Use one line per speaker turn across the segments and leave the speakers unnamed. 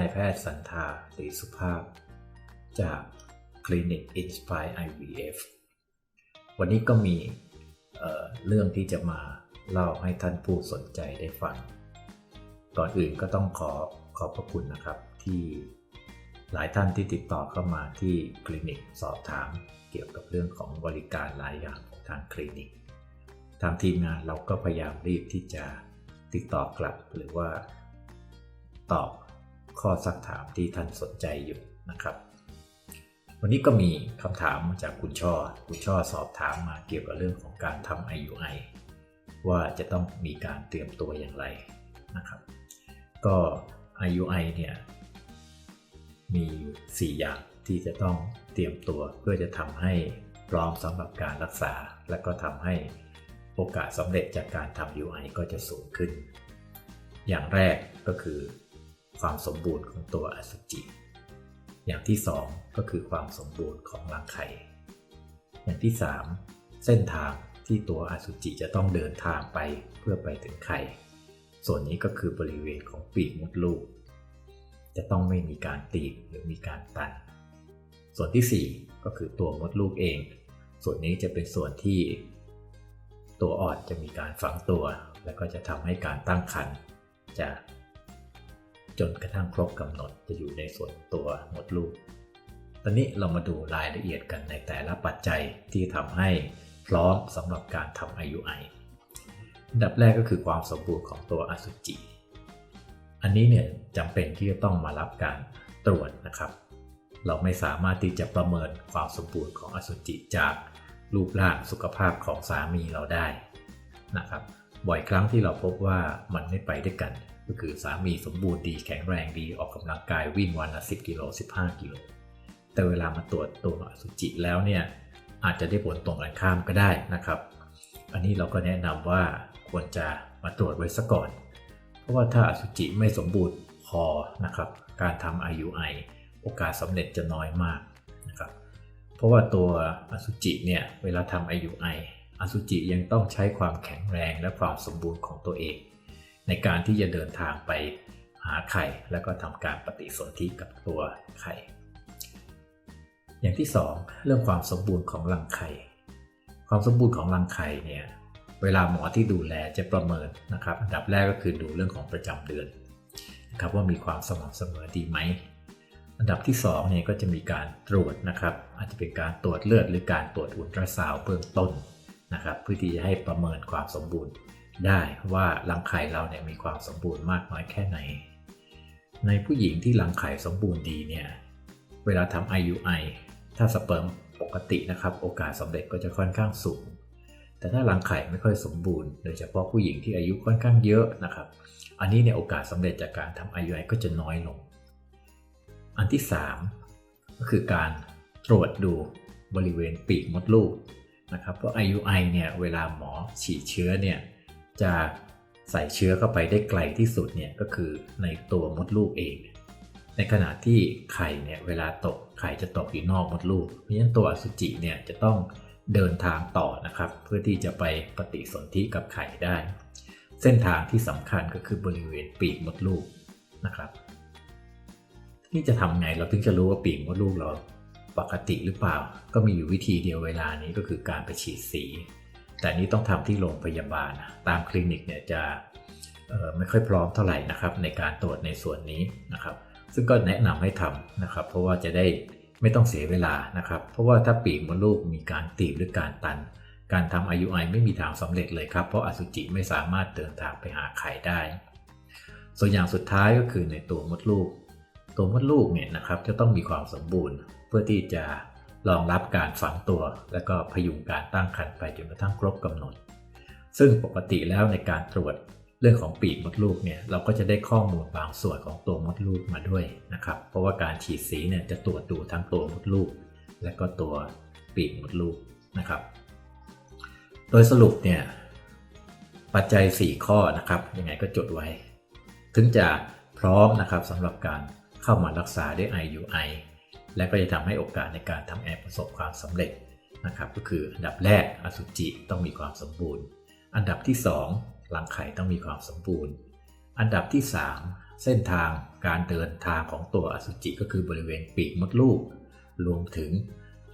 ายแพทย์สันทาศรีสุภาพ จากคลินิก Inspire IVF วันนี้ก็มีเเรื่องที่จะมาเล่าให้ท่านผู้สนใจได้ฟัง ก่อนอื่นก็ต้องขอขอบพระคุณนะครับที่หลายท่านที่ติดต่อเข้ามาที่คลินิกสอบถามเกี่ยวกับเรื่องของบริการหลายอย่างของทางคลินิก ทางทีมงานเราก็พยายามรีบที่จะติดต่อกลับหรือว่าตอบ ข้อสักถามที่ท่านสนใจอยู่นะครับ วันนี้ก็มีคำถามมาจากคุณช่อ คุณช่อสอบถามมาเกี่ยวกับเรื่องของการทำ IUI ว่าจะต้องมีการเตรียมตัวอย่างไรนะครับ ก็ IUI เนี่ยมีอยู่ 4 อย่างที่จะต้องเตรียมตัวเพื่อจะทำให้พร้อมสำหรับการรักษา และก็ทำให้โอกาสสำเร็จจากการทำ UI ก็จะสูงขึ้น อย่างแรกก็คือ ความสมบูรณ์ของตัวอสุจิ อย่างที่ 2 ก็คือความสมบูรณ์ของรังไข่ อย่างที่ 3 เส้นทางที่ตัวอสุจิจะต้องเดินทางไปเพื่อไปถึงไข่ ส่วนนี้ก็คือบริเวณของปีกมดลูก จะต้องไม่มีการตีบหรือมีการตัน ส่วนที่ 4 ก็คือตัวมดลูกเอง ส่วนนี้จะเป็นส่วนที่ ตัวอ่อนจะมีการฝังตัว และก็จะทำให้การตั้งครรภ์จะ จนกระทั่งครบกำหนดจะอยู่ในส่วนตัวหมดลูก ตอนนี้เรามาดูรายละเอียดกันในแต่ละปัจจัยที่ทำให้พร้อมสำหรับการทำ IUI อันดับแรกก็คือความสมบูรณ์ของตัวอสุจิ อันนี้เนี่ยจำเป็นที่จะต้องมารับการตรวจนะครับ เราไม่สามารถที่จะประเมินความสมบูรณ์ของอสุจิจากรูปร่างสุขภาพของสามีเราได้นะครับ บ่อยครั้งที่เราพบว่ามันไม่ไปด้วยกัน ก็คือสามีสมบูรณ์ดีแข็งแรงดีออกกำลังกายวิ่งวันละ10กิโล15 กิโล แต่เวลามาตรวจตัวอสุจิแล้วเนี่ยอาจจะได้ผลตรงกันข้ามก็ได้นะครับ อันนี้เราก็แนะนำว่าควรจะมาตรวจไว้ซะก่อน เพราะว่าถ้าอสุจิไม่สมบูรณ์พอนะครับ การทำ IUI โอกาสสำเร็จจะน้อยมากนะครับ เพราะว่าตัวอสุจิเนี่ยเวลาทำ IUI อสุจิยังต้องใช้ความแข็งแรงและความสมบูรณ์ของตัวเอง ในการที่จะเดินทางไปหาไข่ แล้วก็ทำการปฏิสนธิกับตัวไข่ อย่างที่ 2 เรื่องความสมบูรณ์ของรังไข่ ความสมบูรณ์ของรังไข่เนี่ยเวลาหมอที่ดูแลจะประเมินนะครับ อันดับแรกก็คือดูเรื่องของประจำเดือนนะครับว่ามีความสม่ำเสมอดีไหมอันดับที่2เนี่ยก็จะมีการตรวจนะครับ อาจจะเป็นการตรวจเลือดหรือการตรวจอุลตราซาวด์เบื้องต้นนะครับ เพื่อที่จะให้ประเมินความสมบูรณ์ ได้ว่ารังไข่เราเนี่ยมีความสมบูรณ์มากน้อยแค่ไหน ในผู้หญิงที่รังไข่สมบูรณ์ดีเนี่ย เวลาทำ IUI ถ้าสเปิร์มปกตินะครับ โอกาสสำเร็จก็จะค่อนข้างสูง แต่ถ้ารังไข่ไม่ค่อยสมบูรณ์ โดยเฉพาะผู้หญิงที่อายุค่อนข้างเยอะนะครับ อันนี้เนี่ยโอกาสสำเร็จจากการทำ IUI ก็จะน้อยลง อันที่ 3 ก็คือการตรวจดูบริเวณปีกมดลูกนะครับ เพราะ IUI เนี่ยเวลาหมอฉีดเชื้อเนี่ย จะใส่เชื้อเข้าไปได้ไกลที่สุดเนี่ยก็คือในตัวมดลูกเอง ในขณะที่ไข่เนี่ยเวลาตกไข่จะตกอยู่นอกมดลูก เพราะฉะนั้นตัวอสุจิเนี่ยจะต้องเดินทางต่อนะครับ เพื่อที่จะไปปฏิสนธิกับไข่ได้ เส้นทางที่สำคัญก็คือบริเวณปีกมดลูกนะครับที่จะทำไงเราถึงจะรู้ว่าปีกมดลูกเราปกติหรือเปล่า ก็มีอยู่วิธีเดียวเวลานี้ก็คือการไปฉีดสี แต่นี้ต้องทำที่โรงพยาบาล ตามคลินิกเนี่ยจะไม่ค่อยพร้อมเท่าไหร่นะครับในการตรวจในส่วนนี้นะครับ ซึ่งก็แนะนำให้ทำนะครับ เพราะว่าจะได้ไม่ต้องเสียเวลานะครับ เพราะว่าถ้าปีกมดลูกมีการตีบหรือการตัน การทำ IUI ไม่มีทางสำเร็จเลยครับ เพราะอสุจิไม่สามารถเดินทางไปหาไข่ได้ ส่วนอย่างสุดท้ายก็คือในตัวมดลูก ตัวมดลูกเนี่ยนะครับจะต้องมีความสมบูรณ์ เพื่อที่จะ รองรับการฝังตัว และก็พยุงการตั้งครรภ์ไปจนกระทั่งครบกำหนด ซึ่งปกติแล้วในการตรวจเรื่องของปีกมดลูกเนี่ยเราก็จะได้ข้อมูลบางส่วนของตัวมดลูกมาด้วยนะครับ เพราะว่าการฉีดสีเนี่ยจะตรวจดูทั้งตัวมดลูก และก็ตัวปีกมดลูกนะครับ โดยสรุปเนี่ยปัจจัย 4 ข้อนะครับยังไงก็จดไว้ ถึงจะพร้อมนะครับสำหรับการเข้ามารักษาด้วย IUI และก็จะทำให้โอกาสในการทำแอร์ประสบความสำเร็จนะครับ ก็คืออันดับแรกอสุจิต้องมีความสมบูรณ์ อันดับที่ 2 รังไข่ต้องมีความสมบูรณ์ อันดับที่ 3 เส้นทางการเดินทางของตัวอสุจิก็คือบริเวณปีกมดลูก รวมถึง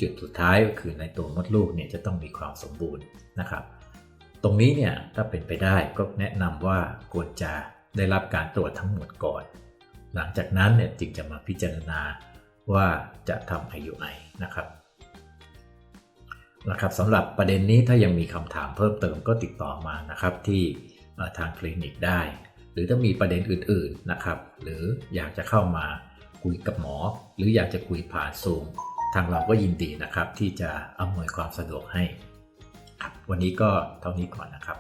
จุดสุดท้ายก็คือในตัวมดลูกเนี่ยจะต้องมีความสมบูรณ์นะครับ ตรงนี้เนี่ยถ้าเป็นไปได้ก็แนะนำว่าควรจะได้รับการตรวจทั้งหมดก่อน หลังจากนั้นเนี่ยจึงจะมาพิจารณา ว่าจะทำ IUI นะครับนะครับสำหรับประเด็นนี้ถ้ายังมีคำถามเพิ่มเติมก็ติดต่อมานะครับที่ทางคลินิกได้ หรือถ้ามีประเด็นอื่นๆนะครับหรืออยากจะเข้ามาคุยกับหมอ หรืออยากจะคุยผ่านซูมทางเราก็ยินดีนะครับที่จะอำนวยความสะดวกให้ครับวันนี้ก็เท่านี้ก่อนนะครับ